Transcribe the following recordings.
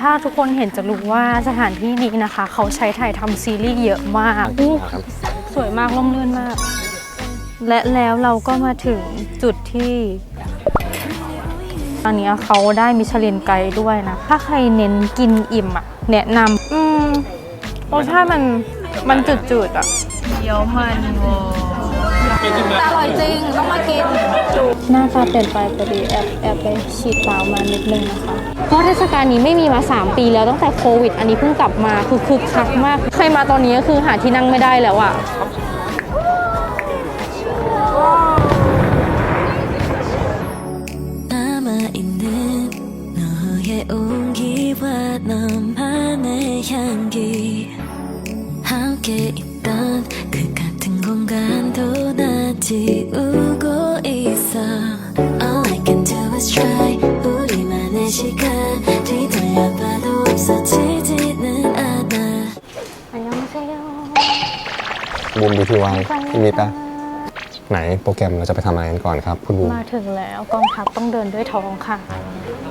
ถ้าทุกคนเห็นจะรู้ว่าสถานที่นี้นะคะ เขาใช้ถ่ายทำซีรีส์เยอะมากอู้สวยมากล่มลื่นมาก และแล้วเราก็มาถึงจุดที่อันเนี้ยเขาได้มิชลินไกด์ด้วยนะ ถ้าใครเน้นกินอิ่มอะแนะนำอืมรสชาติมันมันจืดๆอะเกี๊ยวมันแต่อร่อยจริง ต้องมากิน หน้าตาเปลี่ยนไปพอดีแอบแอบไปฉีดเปล่ามานิดนึงนะคะ เพราะเทศกาลนี้ไม่มีมา 3 ปีแล้วตั้งแต่โควิด อันนี้เพิ่งกลับมาคือคึกคักมาก ใครมาตอนนี้ก็คือหาที่นั่งไม่ได้แล้วอะ 남아있는 너의 온기와 너만의 향기 함께 있던 그 같은 공간도 나 지우고 있어 All I can do is try 우리만의 시간 뒤돌려봐도 없어지지는 않아 อันยองเซโย บูมบีทีวายพี่มิตรไหนโปรแกรมเราจะไปทำอะไรกันก่อนครับ คุณบูม มาถึงแล้วกองทัพต้องเดินด้วยท้องค่ะ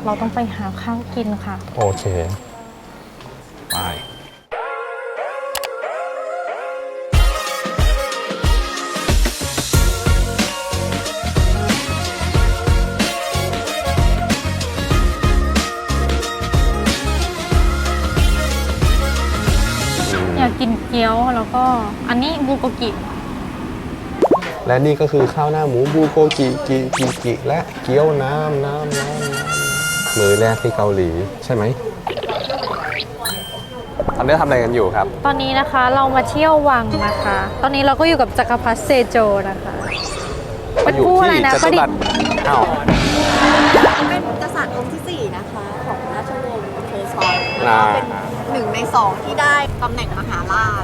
เราต้องไปหาข้าวกินค่ะ โอเค อันนี้บูโกกิ และนี่ก็คือข้าวหน้าหมูบูโกกิกิกิกิและเกี๊ยวน้ำน้ำน้ำน้ำมือแรกที่เกาหลีใช่ไหมตอนนี้ทำอะไรกันอยู่ครับ ตอนนี้นะคะเรามาเที่ยววังนะคะ ตอนนี้เราก็อยู่กับจักรพรรดิเซโจนะคะเป็นผู้อะไรนะจประตุดิษรัสฐ์อ้าวเป็นกษัตริย์องค์ที่ 4 นะคะ ของราชวงศ์เคซอนอ่าแล้วก็เป็นหนึ่งในสองที่ได้ตำแหน่งมหาราช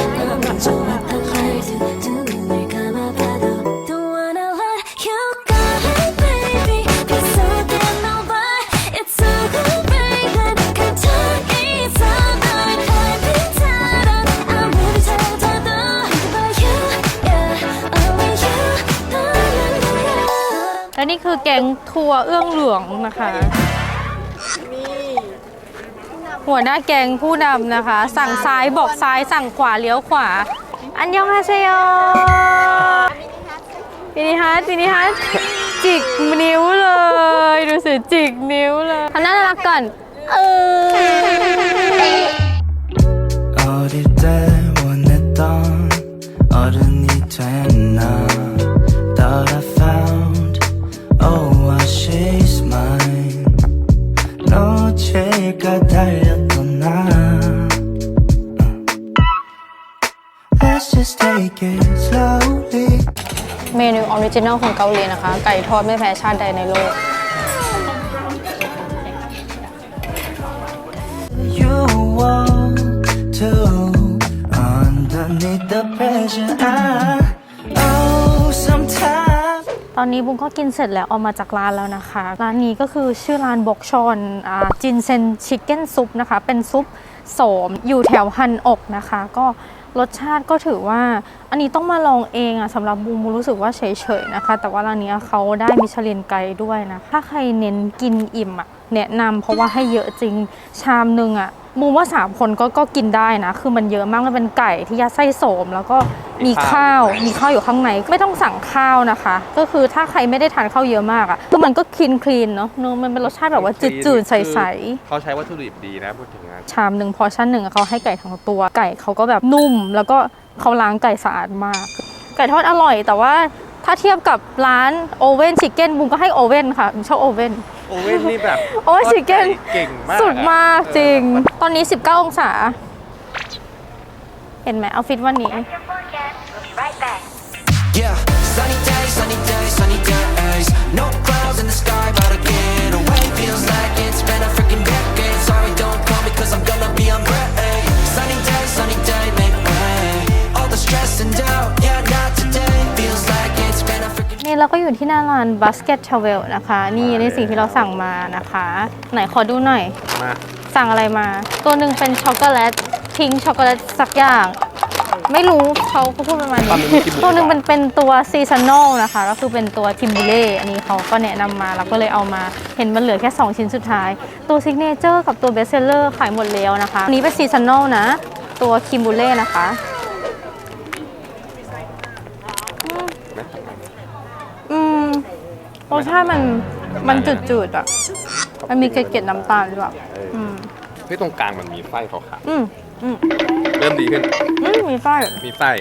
คือแก๊งทัวร์เอื้องเหลืองนะคะ นี่ หัวหน้าแก๊งผู้นำนะคะ สั่งซ้ายบอกซ้ายสั่งขวาเลี้ยวขวา อันยองฮาเซโยปินิฮัทปินิฮัทจิกนิ้วเลย ดูสิจิกนิ้วเลยทำหน้าน่ารักก่อน เออ 어릴 때 원했던 어른이 됐 놓칠까 달렸던 나 Let's just take it slowly เมนูออริจินัลของเกาหลีนะคะ ไก่ทอดไม่แพ้ชาติใดในโลก You want to underneath the pressure I Oh sometimes ต อนนี้บุ้งก็กินเสร็จแล้วออกมาจากร้านแล้วนะคะ ร้านนี้ก็คือชื่อร้านบกชอนอ่าจินเซนชิคเก้นซุปนะคะ เป็นซุปโสมอยู่แถวฮันอกนะคะ ก็รสชาติก็ถือว่า อันนี้ต้องมาลองเองอะสำหรับบูมบูมรู้สึกว่าเฉยๆนะคะ แต่ว่าร้านนี้เขาได้มิชลินไกด์ด้วยนะ ถ้าใครเน้นกินอิ่มอะ แนะนำเพราะว่าให้เยอะจริงชามหนึ่งอะบูมว่าสามคนก็ก็กินได้นะ คือมันเยอะมากมันเป็นไก่ที่ยัดไส้โสม แล้วก็มีข้าวมีข้าวอยู่ข้างในไม่ต้องสั่งข้าวนะคะ ก็คือถ้าใครไม่ได้ทานข้าวเยอะมากอะคือมันก็คลีนคลีนๆเนาะเนอะมันเป็นรสชาติแบบว่าจืดๆใสๆเขาใช้วัตถุดิบดีนะพูดถึงนะชามหนึ่งพอชั่นหนึ่งอะเขาให้ไก่ทั้งตัวไก่เขาก็แบบนุ่ม แล้วก็เขาล้างไก่สะอาดมาก ไก่ทอดอร่อยแต่ว่า ถ้าเทียบกับร้านโอเว่นชิคเก้นบุมก็ให้โอเว่นค่ะบุมชอบโอเว่น โอเว่นนี่แบบโอ้ยชิคเก้นเก่งมากสุดมากจริงเออตอนนี้ 19 องศา เห็นไหมเอาฟิตวันนี้ Yeah, sunny days, sunny days, sunny days. เราก็อยู่ที่หน้าร้าน Basket Travel นะคะ นี่ในสิ่งที่เราสั่งมานะคะ ไหนขอดูหน่อย มา สั่งอะไรมา ตัวหนึ่งเป็นช็อกโกแลตพิงช็อกโกแลตสักอย่าง ไม่รู้เขาก็พูดประมาณตอนนี้นี้กินหมูตัวหนึ่งกรอบมันเป็นตัวซีซันนอลนะคะก็คือเป็นตัวคิมบูเล่อันนี้เขาก็แนะนำมาเราก็เลยเอามาเห็นมันเหลือแค่ 2 ชิ้นสุดท้าย ตัวซิกเนเจอร์กับตัวเบสเซลเลอร์ขายหมดแล้วนะคะอันนี้เป็นซีซันนอลนะ ตัวคิมบูเล่นะคะ อืม รสชาติมันมันจืดๆอะ มันมีเกล็ดๆน้ำตาลด้วยอืมเฮ้ยตรงกลางมันมีไส้ขาวอืมอืมๆเริ่มดีขึ้น อืมมีไส้ มีไส้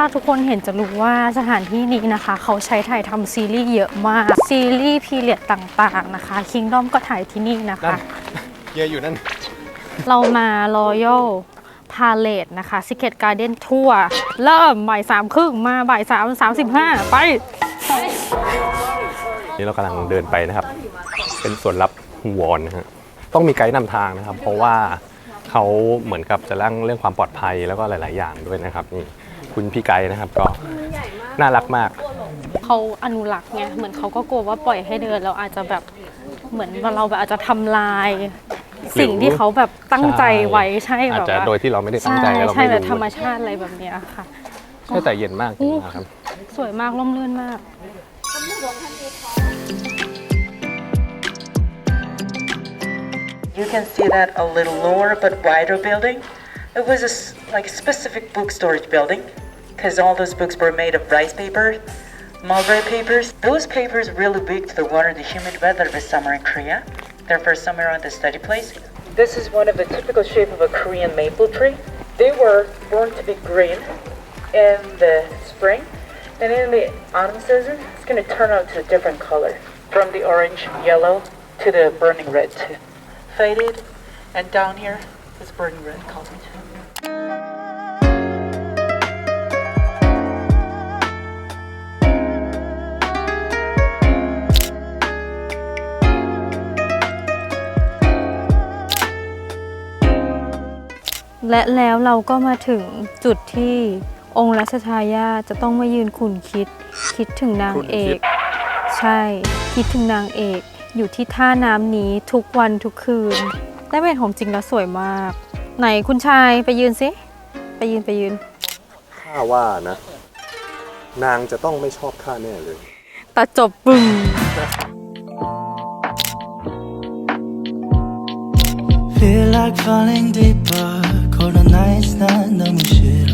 ถ้าทุกคนเห็นจะรู้ว่าสถานที่นี้นะคะ เขาใช้ถ่ายทำซีรีส์เยอะมาก ซีรีส์พีเรียดต่างๆนะคะ Kingdom ก็ถ่ายที่นี่นะคะเฮียอยู่นั่น เรามา Royal Palace นะคะ Secret Garden Tour เริ่มบ่ายสามครึ่งมาบ่ายสามสามสิบห้าไป นี่เรากำลังเดินไปนะครับ เป็นส่วนลับฮูวอนนะฮะต้องมีไกด์นำทางนะครับ เพราะว่าเขาเหมือนกับจะเรื่องเรื่องความปลอดภัยแล้วก็หลาย ๆ อย่างด้วยนะครับนี่ คุณพี่ไกด์นะครับ ก็น่ารักมาก เขาอนุรักษ์ไงเหมือนเขาก็กลัวว่าปล่อยให้เดินแล้วอาจจะแบบเหมือนว่าเราแบบอาจจะทำลาย สิ่งที่เขาแบบตั้งใจไว้ใช่อาจแบบจะว่าโดยที่เราไม่ได้ตั้งใจใช่แล้วเราใช่ไม่แบบรู้ธรรมชาติอะไรแบบเนี้ยค่ะ ใช่แต่เย็นมากจริงๆนะครับ สวยมากร่มรื่นมาก You can see that a little lower but wider building. It was a like a specific book storage building because all those books were made of rice paper, mulberry papers. Those papers really big to the water, the humid weather the summer in Korea. Therefore, somewhere on the study place. This is one of the typical shape of a Korean maple tree. They were born to be green in the spring, and in the autumn season, it's going to turn out to a different color, from the orange, yellow to the burning red. Faded, and down here is burning red color. และแล้วเราก็มาถึงจุดที่องค์รัชทายาทจะต้องมายืนขุนคิด คิดถึงนางเอขุนคิกดใช่ คิดถึงนางเอก อยู่ที่ท่าน้ำนี้ทุกวันทุกคืน ได้เป็นของจริงแล้วสวยมาก ไหนคุณชายไปยืนสิไปยืนไปยืนข้าว่านะ นางจะต้องไม่ชอบข้าแน่เลย ตัดจบปึ้ง Feel like falling deeper cold nights 난 너무 싫어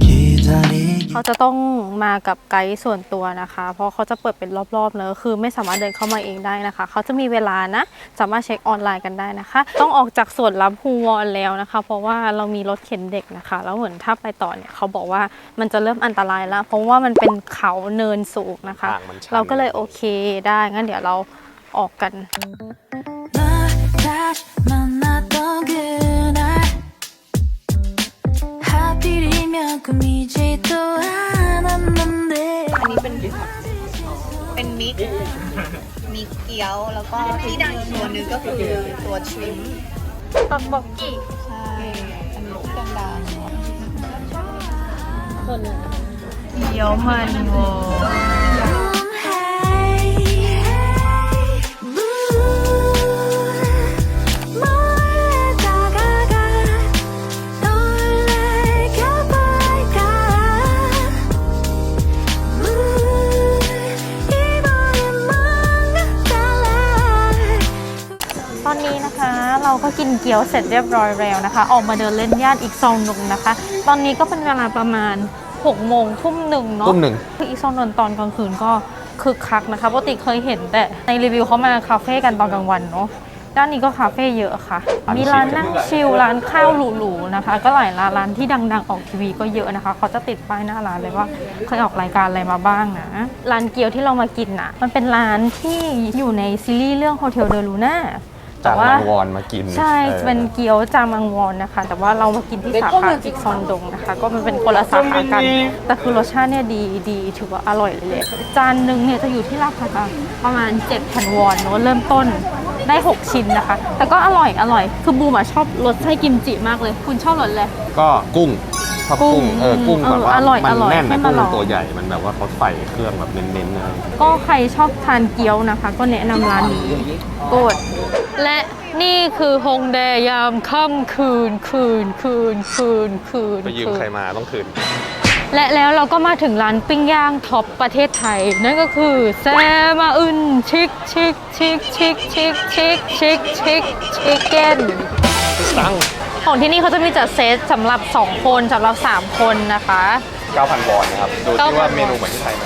기다리기 เขาจะต้องมากับไกด์ส่วนตัวนะคะ เพราะเขาจะเปิดเป็นรอบๆเลยคือไม่สามารถเดินเข้ามาเองได้นะคะ เขาจะมีเวลานะ สามารถเช็คออนไลน์กันได้นะคะ ต้องออกจากส่วนรับฮูวอนแล้วนะคะ เพราะว่าเรามีรถเข็นเด็กนะคะ แล้วเหมือนถ้าไปต่อเนี่ยเขาบอกว่ามันจะเริ่มอันตรายแล้ว เพราะว่ามันเป็นเขาเนินสูงนะคะ ทางมันชัน เราก็เลยโอเคได้งั้นเดี๋ยวเราออกกัน 널 다시 만났 อันนี้เป็นเป็นมิกมิกเกี๊ยวแล้วก็ที่ดังอีกตัวหนึงก็คือตัวชริมป์ตักบอกกี่ใช่อันนี้ที่ดังเดี๋ยวมันโว ก็กินเกี๊ยวเสร็จเรียบร้อยแล้วนะคะ ออกมาเดินเล่นย่านอีกซองหนึ่งนะคะ ตอนนี้ก็เป็นเวลาประมาณ6โมงทุ่มหนึ่งเนาะทุ่มหนึ่ง คืออีกซองนนตอนกลางคืนก็คึกคักนะคะปกติเคยเห็นแต่ในรีวิวเขามาคาเฟ่กันตอนกลางวันเนาะด้านนี้ก็คาเฟ่เยอะค่ะ มีร้านนั่งชิลร้านข้าวหรูๆนะคะ ก็หลายร้านร้านที่ดัง ๆ ออกทีวีก็เยอะนะคะ เขาจะติดป้ายหน้าร้านเลยว่าเคยออกรายการอะไรมาบ้างนะ ร้านเกี๊ยวที่เรามากินนะมันเป็นร้านที่อยู่ในซีรีส์เรื่อง Hotel de Luna จา แต่กว่า มังวอนมากินใช่ออ เป็นเกี๊ยวจามังวอนนะคะ แต่ว่าเรามากินที่สาขาจิกซอนดงนะคะ ก็มันเป็นคนละสาขากัน แต่คือรสชาติเนี่ยดีดีถือว่าอร่อยเลยแหละจานหนึ่งเนี่ยจะอยู่ที่ราคาประมาณ7,000วอนเนอะเริ่มต้นได้ 6 ชิ้นนะคะ แต่ก็อร่อยอร่อย คือบูมอะชอบรสไส้กิมจิมากเลย คุณชอบรสอะไร ก็กุ้ง ชอบกุ้กุ้งงเออ กุ้งเออแบบว่าอร่อยมัอร่อยแน่นให้นะมากุ้งลองตัวใหญ่ มันแบบว่าเขาใส่เครื่องแบบเน้นๆนะก็ใครชอบทานเกี๊ยวนะคะ ก็แนะนำร้านนี้โกด และนี่คือฮงแดยามค่ำคืนคืนคืนคืนคืนไปยืมคืนใครมาต้องคืน และแล้วเราก็มาถึงร้านปิ้งย่างท็อปประเทศไทย นั่นก็คือแซมาอึนชิคชิคชิคชิคชิคชิคชิคชิคชิคเก้นตั้ง ของที่นี่เขาจะมีจัดเซตสำหรับ 2 คนสำหรับ 3 คนนะคะ 9,000วอนนะครับ ดูที่ว่า9,000เมนูเหมือนที่ไทยไหม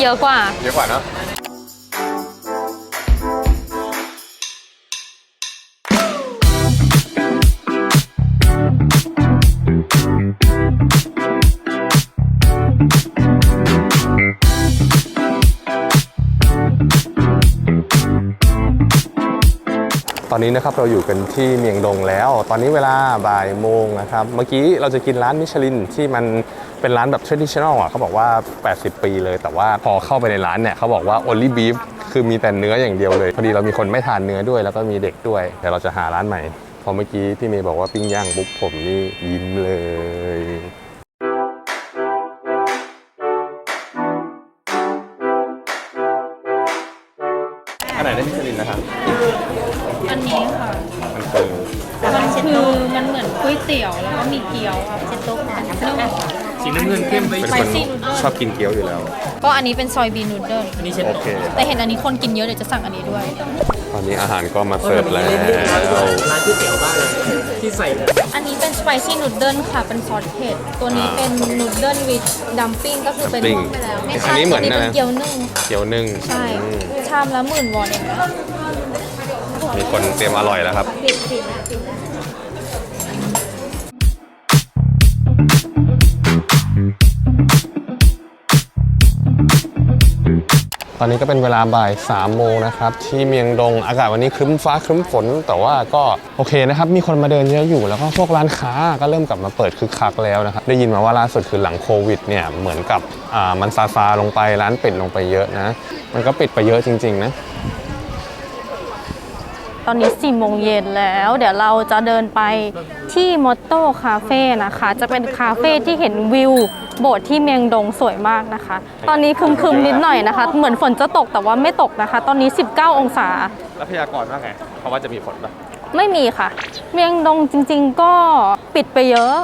เยอะกว่า เยอะกว่าเนอะ อนนี้นะครับเราอยู่กันที่เมียงดงแล้ว ตอนนี้เวลาบ่ายโมงนะครับเมื่อกี้เราจะกินร้านมิชลินที่มันเป็นร้านแบบ traditional อะเขาบอกว่า 80 ปีเลย แต่ว่าพอเข้าไปในร้านเนี่ยเขาบอกว่า only beef คือมีแต่เนื้ออย่างเดียวเลย พอดีเรามีคนไม่ทานเนื้อด้วย แล้วก็มีเด็กด้วยเดี๋ยวเราจะหาร้านใหม่พอเมื่อกี้พี่เมย์บอกว่าปิ้งย่างปุ๊บผมนี่ยิ้มเลยอันไหนได้มิชลินนะครับ อันนี้ค่ะ มันคือมันคือมันเหมือนก๋วยเตี๋ยวแล้วก็มีเกี๊ยวค่ะเช็ดโต๊ะค่ะสีน้ำเงินเข้มเป็นคนชอบกินเกี๊ยวอยู่แล้ว ก็อันนี้เป็นซอยบีนูดเดิลโอเค แต่เห็นอันนี้คนกินเยอะเดี๋ยวจะสั่งอันนี้ด้วย ตอนนี้อาหารก็มาเสิร์ฟแล้วร้านก๋วยเตี๋ยวบ้านเลยที่ใส่อันนี้เป็นสไปซี่นูดเดิลค่ะ เป็นซอสเผ็ด ตัวนี้เป็นนูดเดิลวิดดัมปิ้งก็คือเป็น dumpling ไปแล้วไม่อัใช่นนี้เหมือนตัวนี้เป็นนะเกี๊ยวนึ่งค่ะเกี๊ยวนึ่งใช่ อืมชามละหมื่นวอนเองนะมี คนเตรียมอร่อยแล้วครับตอนนี้ก็เป็นเวลาบ่าย3โมงนะครับ ที่เมียงดงอากาศวันนี้ครึ้มฟ้าครึ้มฝน แต่ว่าก็โอเคนะครับ มีคนมาเดินเยอะอยู่แล้วก็พวกร้านค้าก็เริ่มกลับมาเปิดคึกคักแล้วนะครับ ได้ยินมาว่าล่าสุดคือหลังโควิดเนี่ยเหมือนกับอ่ามันซาซาลงไปร้านปิดลงไปเยอะนะ มันก็ปิดไปเยอะจริง ๆ นะ ตอนนี้4โมงเย็นแล้ว เดี๋ยวเราจะเดินไปที่มอตโต้คาเฟ่นะคะ จะเป็นคาเฟ่ที่เห็นวิวโบสถ์ที่เมียงดงสวยมากนะคะ ตอนนี้ครึมๆนิดหน่อยนะคะ เหมือนฝนจะตกแต่ว่าไม่ตกนะคะ ตอนนี้ 19 องศา แล้วพยากรณ์ว่าไงเขาว่าจะมีฝนปะไม่มีค่ะ เมียงดงจริง ๆ ก็ปิดไปเยอะ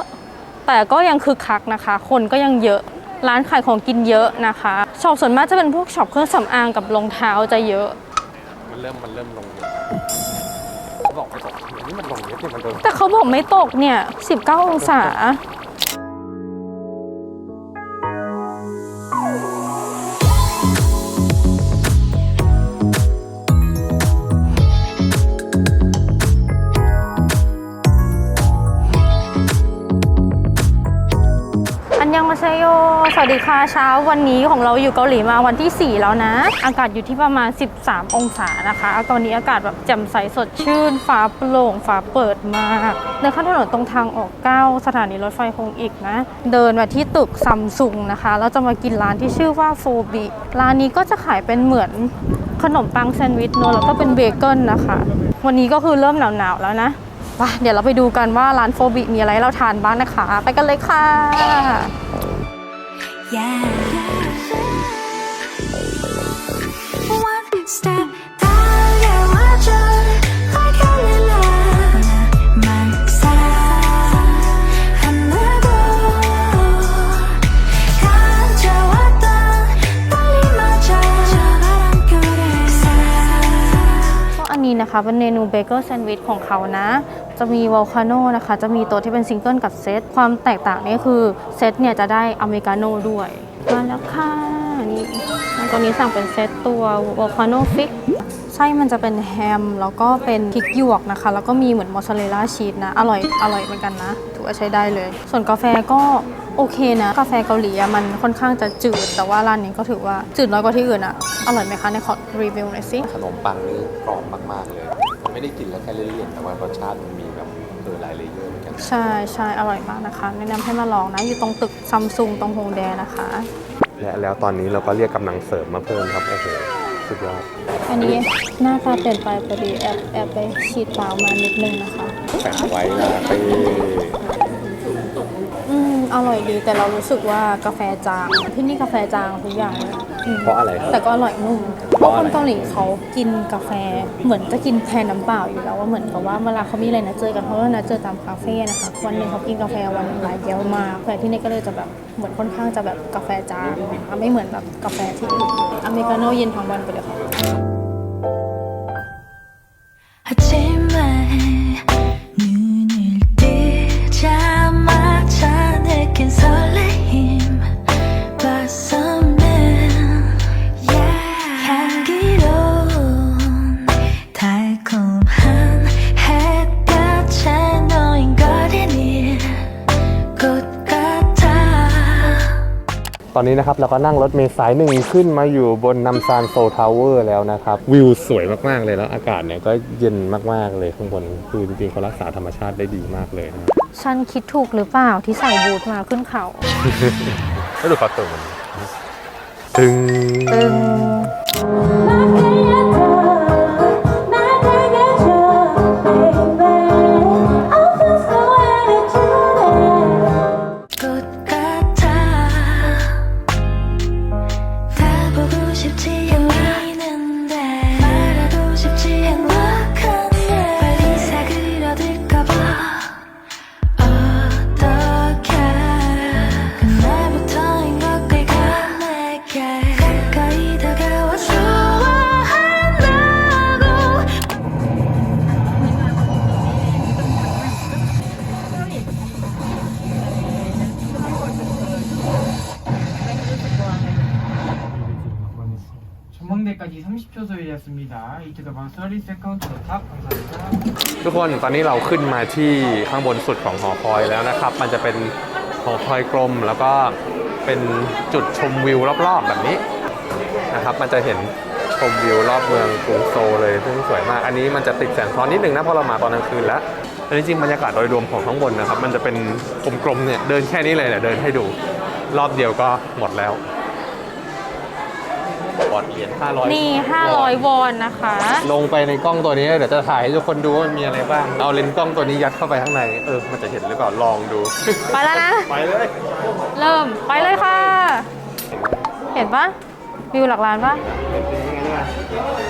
แต่ก็ยังคึกคักนะคะ คนก็ยังเยอะร้านขายของกินเยอะนะคะช็อปส่วนมากจะเป็นพวกช็อปเครื่องสำอางกับรองเท้าจะเยอะ มันเริ่มมันเริ่มลงเยอะเขาบอกไม่ตกนี่มันลงเยอะที่มันโดนแต่เขาบอกไม่ตกเนี่ย 19 องศา สวัสดีค่ะเช้าวันนี้ของเราอยู่เกาหลีมาวันที่ 4 แล้วนะ อากาศอยู่ที่ประมาณ 13 องศานะคะตอนนี้อากาศแบบแจ่มใสสดชื่นฟ้าโปร่งฟ้าเปิดมากเดินข้ามถนนตรงทางออก 9 สถานีรถไฟคงอีกนะ เดินมาที่ตึกซัมซุงนะคะแล้วจะมากินร้านที่ชื่อว่าโฟบิร้านนี้ก็จะขายเป็นเหมือนขนมปังแซนด์วิชเนอะแล้วก็เป็นเบเกิลนะคะ วันนี้ก็คือเริ่มหนาวๆแล้วนะไปเดี๋ยวเราไปดูกันว่าร้านโฟบิมีอะไรเราทานบ้างนะคะ ไปกันเลยค่ะ Yeah. นะคะ เป็นเมนูเบเกอร์แซนด์วิชของเขานะ จะมีวอลคาโนนะคะ จะมีตัวที่เป็นซิงเกิลกับเซต ความแตกต่างนี่คือเซตเนี่ยจะได้อเมริกาโน่ด้วย มาแล้วค่ะ นี่ตัวนี้สั่งเป็นเซตตัววอลคาโนฟิกไส้มันจะเป็นแฮม แล้วก็เป็นพริกหยวกนะคะ แล้วก็มีเหมือนมอสซาเรลล่าชีสนะ อร่อย อร่อยเหมือนกันนะ ถือว่าใช้ได้เลย ส่วนกาแฟก็ โอเคนะ กาแฟเกาหลีอะมันค่อนข้างจะจืด แต่ว่าร้านนี้ก็ถือว่าจืดน้อยกว่าที่อื่นอะอร่อยไหมคะในขอรีวิวหน่อยสิขนมปังนี่กรอบมาก ๆ เลยไม่ได้กินแล้วแค่เลี่ยนๆแต่ว่ารสชาติมันมีแบบเออหลายเลเยอร์เหมือนกันใช่ใช่อร่อยมากนะคะแนะนำให้มาลองนะ อยู่ตรงตึกซัมซุงตรงฮงแดนะคะ และแล้วตอนนี้เราก็เรียกกำลังเสริมมาเพิ่มครับโอ้โหสุดยอดอันนี้หน้าตาเปลี่ยนไปพอดีแอบแอบไปฉีดปากมานิดนึงนะคะแปะไว้ลาเต้อืม อร่อยดีแต่เรารู้สึกว่ากาแฟจางที่นี่กาแฟจางทุกอย่างเลยอืม เพราะอะไร แต่ก็อร่อยนุ่มเพ เพ ราะ ราะ ค อะไร นเกาหลีเขากินกาแฟเหมือนจะกินแทนน้ำเปล่าอยู่แล้วว่าเหมือนกับว่าเวลาเขามีอะไรนะเจอกันเพราะว่านะเจอตามคาเฟ่นะคะวันหนึ่งเขากินกาแฟวันหนึ่งหลายแก้วมากแต่ที่นี่ก็เลยจะแบบเหมือนค่อนข้างจะแบบกาแฟจางนะคะไม่เหมือนแบบกาแฟที่อื่นอเมริกาโน่เย็นทั้งวันไปเลยค่ะ 하지만 ตอนนี้นะครับเราก็นั่งรถเมล์สายหนึ่งขึ้นมาอยู่บนนัมซานโซทาวเวอร์แล้วนะครับ วิวสวยมาก ๆ เลยแล้วอากาศเนี่ยก็เย็นมาก ๆ เลยข้างบน คือจริง ๆเขารักษาธรรมชาติได้ดีมากเลยนะ ฉันคิดถูกหรือเปล่าที่ใส่บูทมาขึ้นเขา แล้วดูเขาตื่นตึง ตึง ทุกคนตอนนี้เราขึ้นมาที่ข้างบนสุดของหอคอยแล้วนะครับ มันจะเป็นหอคอยกลมแล้วก็เป็นจุดชมวิวรอบๆแบบนี้นะครับ มันจะเห็นชมวิวรอบเมืองกรุงโซลเลยซึ่งสวยมาก อันนี้มันจะติดแสงซ้อนนิดนึงนะเพราะเรามาตอนกลางคืนแล้วแต่จริงๆบรรยากาศโดยรวมของข้างบนนะครับ มันจะเป็นกลมๆเนี่ยเดินแค่นี้เลยเนี่ยเดินให้ดูรอบเดียวก็หมดแล้ว บอดเหรียญ500 นี่ 500 วอนนะคะ ลงไปในกล้องตัวนี้เดี๋ยวจะถ่ายให้ทุกคนดูว่ามันมีอะไรบ้าง เอาเลนส์กล้องตัวนี้ยัดเข้าไปข้างใน เออ มันจะเห็นหรือเปล่า ลองดู ไปแล้วนะ ไปเลย เริ่ม ไปเลยค่ะ เห็นปะวิวหลักล้านปะ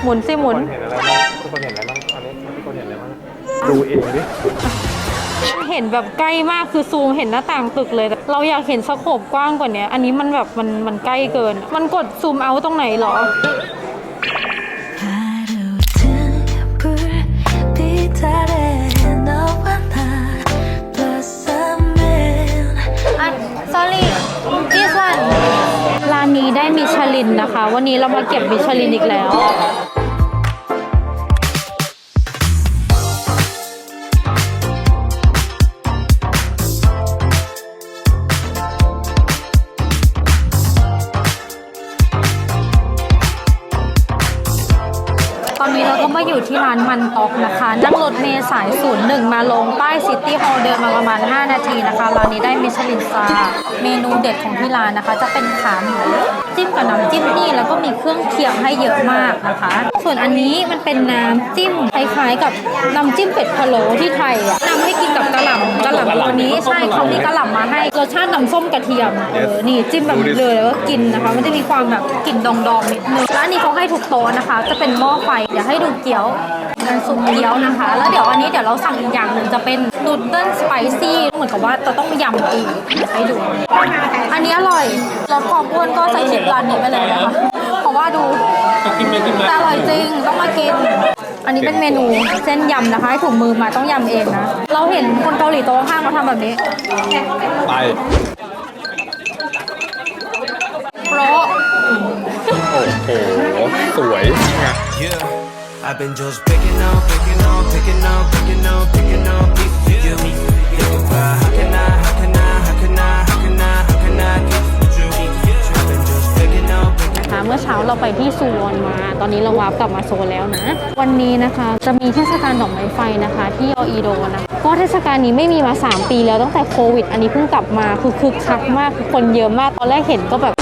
หมุนสิหมุนเห็นอะไรบ้างทุกคนเห็นอะไรบ้างอันนี้ทุกคนเห็นอะไรบ้างดูเองดิ เห็นแบบใกล้มากคือซูมเห็นหน้าต่างตึกเลย เราอยากเห็นสโคบกว้างกว่านี้อันนี้มันแบบมันมันใกล้เกิน มันกดซูมเอาตรงไหนหรอ sorry this one ร้านนี้ได้มิชลินนะคะ วันนี้เรามาเก็บมิชลินอีกแล้ว ก็อยู่ที่ร้านมันตอกนะคะ นั่งรถเมล์สาย 01 มาลงป้ายซิตี้ฮอลล์เดินมาประมาณ 5 นาทีนะคะร้านนี้ได้มิชลินสตาร์เมนูเด็ดของที่ร้านนะคะ จะเป็นขาหมูจิ้มกับน้ำจิ้มนี่แล้วก็มีเครื่องเคียงให้เยอะมากนะคะ ส่วนอันนี้มันเป็นน้ำจิ้มคล้ายๆกับน้ำจิ้มเป็ดพะโล้ที่ไทยอะนำให้กินกับกระหล่ำกระหล่ำตัวนี้ใช่เขามีกระหล่ำมาให้รสชาติน้ำส้มกระเทียมเออนี่จิ้มแบบนี้เลยแล้วก็กินนะคะ มันจะมีความแบบกลิ่นดองๆนิดนึงแล้วอันนี้เขาให้ทุกโต๊ะนะคะ จะเป็นหม้อไฟเดี๋ยวให้ดูเกี๊ยวเป็นซุปเกี๊ยวนะคะ แล้วเดี๋ยวอันนี้เดี๋ยวเราสั่งอีกอย่างหนึ่งจะเป็นนูดเดิลสไปซี่เหมือนกับว่าจะต้องยำเองเดี๋ยวให้ดู อันนี้อร่อยลดความอ้วนก็ใส่ชิปร้านนี้ไปเลยนะคะเพราะว่าดูแต่อร่อยจริงต้องมากิน อันนี้เป็นเมนูเส้นยำนะคะให้ถุงมือมาต้องยำเองนะ เราเห็นคนเกาหลีโต๊ะข้างเขาทำแบบนี้ไปโปรโอ้โหสวย Yeah, I've been just picking on, picking on, picking on, picking on, picking on pieces of you. Think about how can I, how can I, how can I, how can I, how can I get with you? I've been just picking on, picking นะคะเมื่อเช้าเราไปที่ซูวอนมา ตอนนี้เราวาร์ปกลับมาโซนแล้วนะ วันนี้นะคะจะมีเทศกาลดอกไม้ไฟนะคะ ที่ออีโดนะก็เทศกาลนี้ไม่มีมา 3 ปีแล้วตั้งแต่โควิด อันนี้เพิ่งกลับมาคือคึกคักมากคือคนเยอะมากตอนแรกเห็นก็แบบ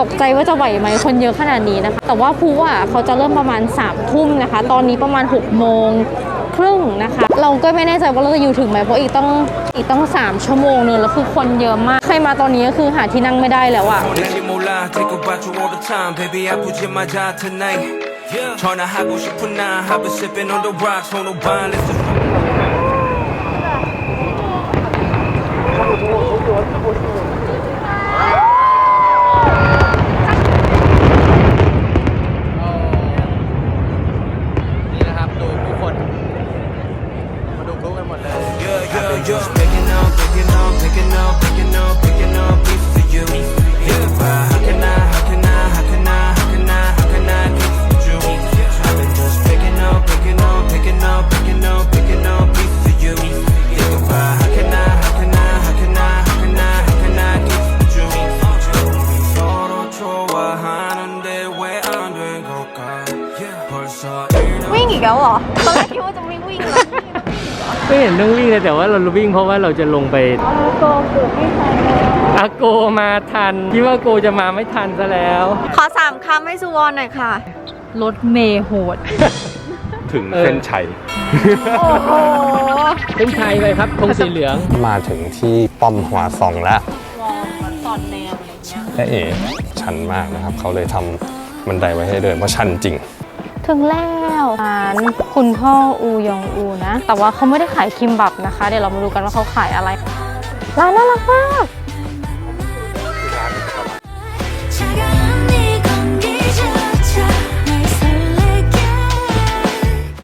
ตกใจว่าจะไหวไหมคนเยอะขนาดนี้นะคะ แต่ว่าพูอะเขาจะเริ่มประมาณ3ามทุ่มนะคะ ตอนนี้ประมาณ6กโมงครึ่งนะคะ เราก็ไม่แน่ใจว่าเราจะอยู่ถึงไหมเพราะอีกต้องอีกต้อง 3 ชั่วโมงเนอะแล้วคือคนเยอะมากใครมาตอนนี้ก็คือหาที่นั่งไม่ได้แล้วอะ낸 ว่าเราวิ่งเพราะว่าเราจะลงไปอาโกมาทันคิดว่าอาโกจะมาไม่ทันซะแล้ว ขอสามคำให้สุวรรณหน่อยค่ะ รถเมย์โหด ถึงเออเส้นชัย โอ้โหเป็นชัยไปครับธงสีเหลือง มาถึงที่ป้อมหัวซองแล้วสอนแนวและเอ๋ชันมากนะครับ เขาเลยทำบันไดไว้ให้เดินเพราะชันจริง ถึงแล้วร้านคุณพ่ออูยองอูนะ แต่ว่าเขาไม่ได้ขายคิมบับนะคะ เดี๋ยวเรามาดูกันว่าเขาขายอะไร ร้านน่ารักมาก